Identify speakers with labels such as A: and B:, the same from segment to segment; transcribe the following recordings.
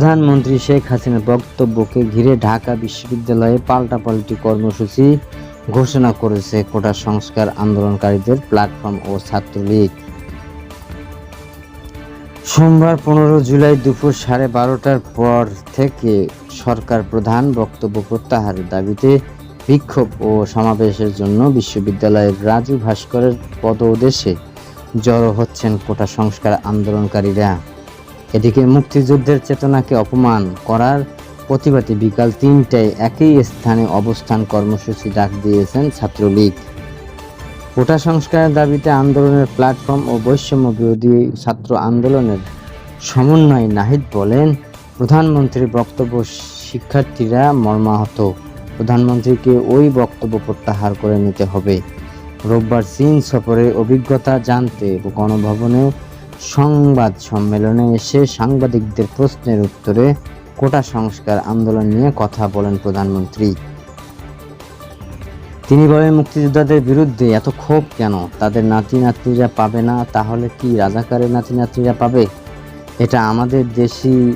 A: প্রধানমন্ত্রী শেখ হাসিনার বক্তব্যকে ঘিরে ঢাকা বিশ্ববিদ্যালয়ে পাল্টাপাল্টি কর্মসূচি ঘোষণা করেছে কোটা সংস্কার আন্দোলনকারীদের প্ল্যাটফর্ম ও ছাত্রলীগ। সোমবার পনেরো জুলাই দুপুর সাড়ে বারোটার পর থেকে সরকার প্রধান বক্তব্য প্রত্যাহারের দাবিতে বিক্ষোভ ও সমাবেশের জন্য বিশ্ববিদ্যালয়ের রাজু ভাস্করের পদ পদদেশে জড়ো হচ্ছেন কোটা সংস্কার আন্দোলনকারীরা। এদিকে মুক্তিযুদ্ধের চেতনাকে অপমান করার প্রতিবাদে বিকাল তিনটায় একই স্থানে অবস্থান কর্মসূচি ডাক দিয়েছেন ছাত্রলীগ। কোটা সংস্কারের দাবিতে আন্দোলনের প্ল্যাটফর্ম ও বৈষম্য বিরোধী ছাত্র আন্দোলনের সমন্বয় নাহিদ বলেন, প্রধানমন্ত্রীর বক্তব্য শিক্ষার্থীরা মর্মাহত। প্রধানমন্ত্রীকে ওই বক্তব্য প্রত্যাহার করে নিতে হবে। রোববার চীন সফরে অভিজ্ঞতা জানতে গণভবনে সংবাদ সম্মেলনে এসে সাংবাদিকদের প্রশ্নের উত্তরে কোটা সংস্কার আন্দোলন নিয়ে কথা বলেন প্রধানমন্ত্রী। তিনি বলেন, মুক্তিযোদ্ধাদের বিরুদ্ধে এত ক্ষোভ কেন? তাদের নাতি নাতনিরা পাবে না, তাহলে কি রাজাকারের নাতি নাতনিরা পাবে? এটা আমাদের দেশি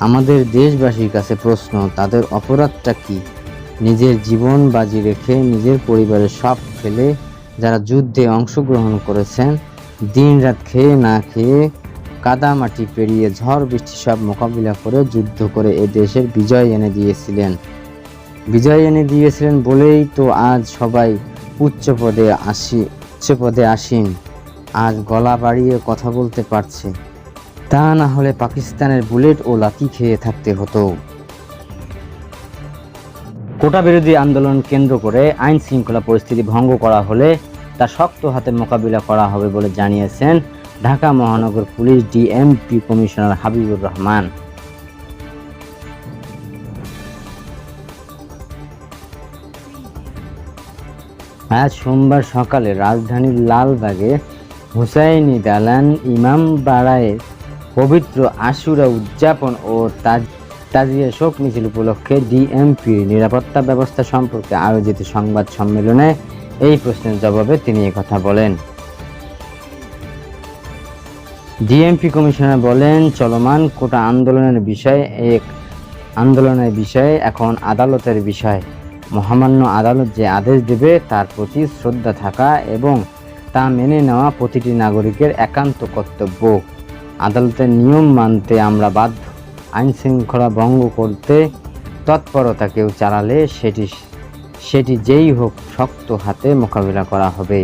A: আমাদের দেশবাসীর কাছে প্রশ্ন, তাদের অপরাধটা কি? নিজের জীবন বাজি রেখে নিজের পরিবারের সব ফেলে যারা যুদ্ধে অংশগ্রহণ করেছেন দিনরাত খেয়ে না খেয়ে কাদামাটি পেরিয়ে ঝড় বৃষ্টি সব মোকাবিলা করে যুদ্ধ করে এ দেশের বিজয় এনে দিয়েছিলেন। বিজয় এনে দিয়েছিলেন বলেই তো আজ সবাই উচ্চ পদে আসি, উচ্চ পদে আসীন। আজ গলা বাড়িয়ে কথা বলতে পারছে। তা না হলে পাকিস্তানের বুলেট ও লাঠি খেয়ে থাকতে হতো। কোটা বিরোধী আন্দোলন কেন্দ্র করে আইন শৃঙ্খলা পরিস্থিতি ভঙ্গ করা হলে তা শক্ত হাতে মোকাবিলা করা হবে বলে জানিয়েছেন ঢাকা মহানগর police DMP commissioner Habibur Rahman. আজ সোমবার সকালে রাজধানীর লালবাগে হুসাইনি দালান ইমাম বাড়ায় পবিত্র আশুরা উদযাপন ও তাজ, তাজিয়া শোক মিছিল উপলক্ষে ডিএমপির নিরাপত্তা ব্যবস্থা সম্পর্কে আয়োজিত সংবাদ সম্মেলনে এই প্রশ্নের জবাবে তিনি কথা বলেন। ডিএমপি কমিশনার বলেন, চলমান কোটা আন্দোলনের বিষয়ে এক, আন্দোলনের বিষয়ে এখন আদালতের বিষয়। মহামান্য আদালত যে আদেশ দেবে তার প্রতি শ্রদ্ধা থাকা এবং তা মেনে নেওয়া প্রতিটি নাগরিকের একান্ত কর্তব্য। আদালতের নিয়ম মানতে আমরা বাধ্য। আইন শৃঙ্খলা ভঙ্গ করতে তৎপরতা কেউ চালালে সেটি সেটি যেই হোক শক্ত হাতে মোকাবিলা করা হবে।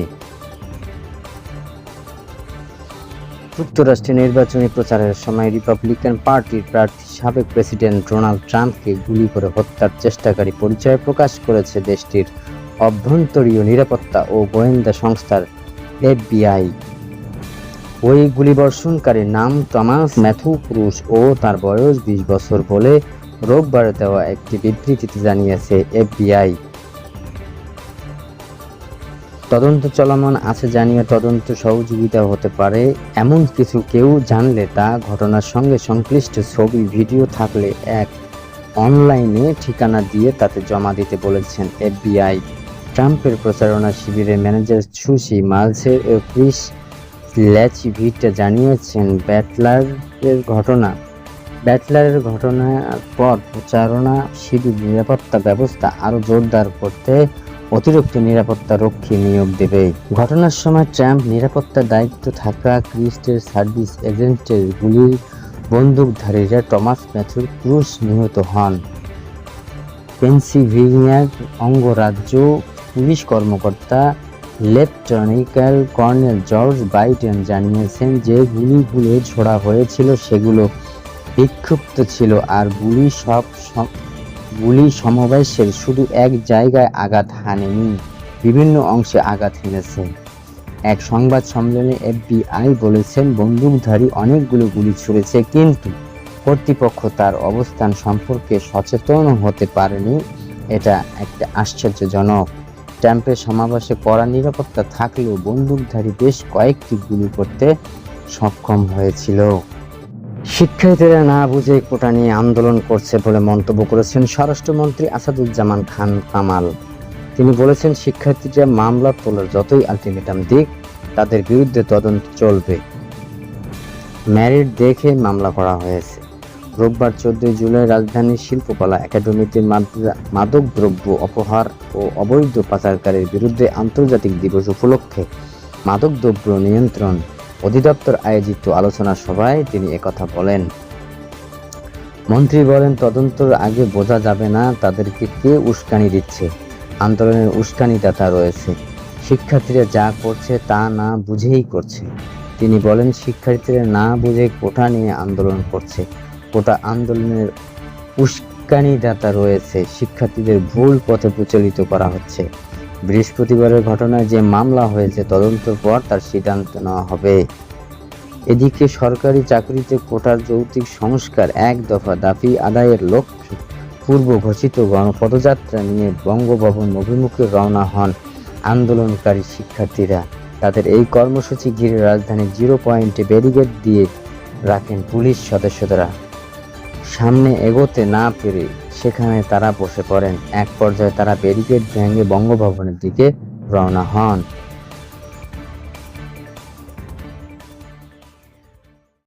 A: যুক্তরাষ্ট্রে নির্বাচনী প্রচারের সময় রিপাবলিকান পার্টির প্রার্থী সাবেক প্রেসিডেন্ট ডোনাল্ড ট্রাম্পকে গুলি করে হত্যার চেষ্টাকারী পরিচয় প্রকাশ করেছে দেশটির অভ্যন্তরীয় নিরাপত্তা ও গোয়েন্দা সংস্থার এফবিআই। ওই গুলিবর্ষণকারীর নাম টমাস ম্যাথু ক্রুশ ও তার বয়স বিশ বছর বলে রোববার দেওয়া একটি বিবৃতিতে জানিয়েছে এফবিআই। তদন্ত চলমান আছে জানিয়ে তদন্ত সহযোগিতা হতে পারে। এমন কিছু কেউ জানলে তা ঘটনার সঙ্গে সংশ্লিষ্ট ছবি, ভিডিও থাকলে এক অনলাইনে ঠিকানা দিয়ে তাতে জমা দিতে বলেছেন এফবিআই। ট্রাম্পের প্রচারণা শিবিরের ম্যানেজার সুশি মালসের ও ক্রিস ল্যাচিভিটা জানিয়েছেন, ব্যাটলারের ঘটনা, ব্যাটলারের ঘটনার পর প্রচারণা শিবির নিরাপত্তা ব্যবস্থা আরও জোরদার করতে অতিরিক্ত নিরাপত্তা রক্ষী নিয়োগ দেবে। ঘটনার সময় ট্রাম্প নিরাপত্তার দায়িত্ব থাকা ক্রিস্টের সার্ভিস এজেন্টের গুলির বন্দুকধারীরা টমাস ম্যাথুর ক্রুশ নিহত হন। পেনসিলভেনিয়ার অঙ্গরাজ্য পুলিশ কর্মকর্তা লেফটেন্যান্ট কর্নেল জর্জ বাইডেন জানিয়েছেন যে গুলিগুলো ছোড়া হয়েছিল, সেগুলো বিক্ষিপ্ত ছিল আর গুলি সব- গুলি সমবয়সের শুধু এক জায়গায় আঘাত হানেনি, বিভিন্ন অংশে আঘাত হেনেছে। এক সংবাদ সম্মেলনে এফবিআই বলেছেন, বন্দুকধারী অনেকগুলো গুলি ছুড়েছে, কিন্তু কর্তৃপক্ষ তার অবস্থান সম্পর্কে সচেতন হতে পারেনি। এটা একটা আশ্চর্যজনক। ট্যাম্পের সমাবেশে কড়া নিরাপত্তা থাকলেও বন্দুকধারী বেশ কয়েকটি গুলি করতে সক্ষম হয়েছিল। শিক্ষার্থীরা না বুঝে কোটা নিয়ে আন্দোলন করছে বলে মন্তব্য করেছেন স্বরাষ্ট্রমন্ত্রী আসাদুজ্জামান খান কামাল। তিনি বলেছেন, শিক্ষার্থীরা মামলা তোলার যতই আলটিমেটাম দিক, তাদের বিরুদ্ধে তদন্ত চলবে। ম্যারিট দেখে মামলা করা হয়েছে। রোববার চোদ্দই জুলাই রাজধানীর শিল্পকলা একাডেমিতে মাদ- মাদকদ্রব্য অপহার ও অবৈধ পাচারকারীর বিরুদ্ধে আন্তর্জাতিক দিবস উপলক্ষে মাদকদ্রব্য নিয়ন্ত্রণ অধিদপ্তর আয়োজিত আলোচনা সভায় তিনি একথা বলেন, মন্ত্রী বলেন, তদন্তর আগে বোঝা যাবে না তাদেরকে কে উস্কানি দিচ্ছে। আন্দোলনের উস্কানিদাতা রয়েছে। শিক্ষার্থীরা যা করছে তা না বুঝেই করছে। তিনি বলেন, শিক্ষার্থীরা না বুঝে কোটা নিয়ে আন্দোলন করছে। কোটা আন্দোলনের উস্কানিদাতা রয়েছে। শিক্ষার্থীদের ভুল পথে প্রচলিত করা হচ্ছে। বৃহস্পতিবারের ঘটনায় যে মামলা হয়েছে, তদন্তর পর তার সিদ্ধান্ত নেওয়া হবে। এদিকে সরকারি চাকরিতে কোটার যৌক্তিক সংস্কার এক দফা দাবি আদায়ের লক্ষ্যে পূর্ব ঘোষিত গণপদযাত্রা নিয়ে বঙ্গভবন অভিমুখে রওনা হন আন্দোলনকারী শিক্ষার্থীরা। তাদের এই কর্মসূচি ঘিরে রাজধানীর জিরো পয়েন্টে ব্যারিকেড দিয়ে রাখেন পুলিশ সদস্যরা। সামনে এগোতে না পেরে সেখানে তারা বসে পড়েন। এক পর্যায়ে তারা ব্যারিকেড ভেঙে বঙ্গভবনের দিকে রওনা হন।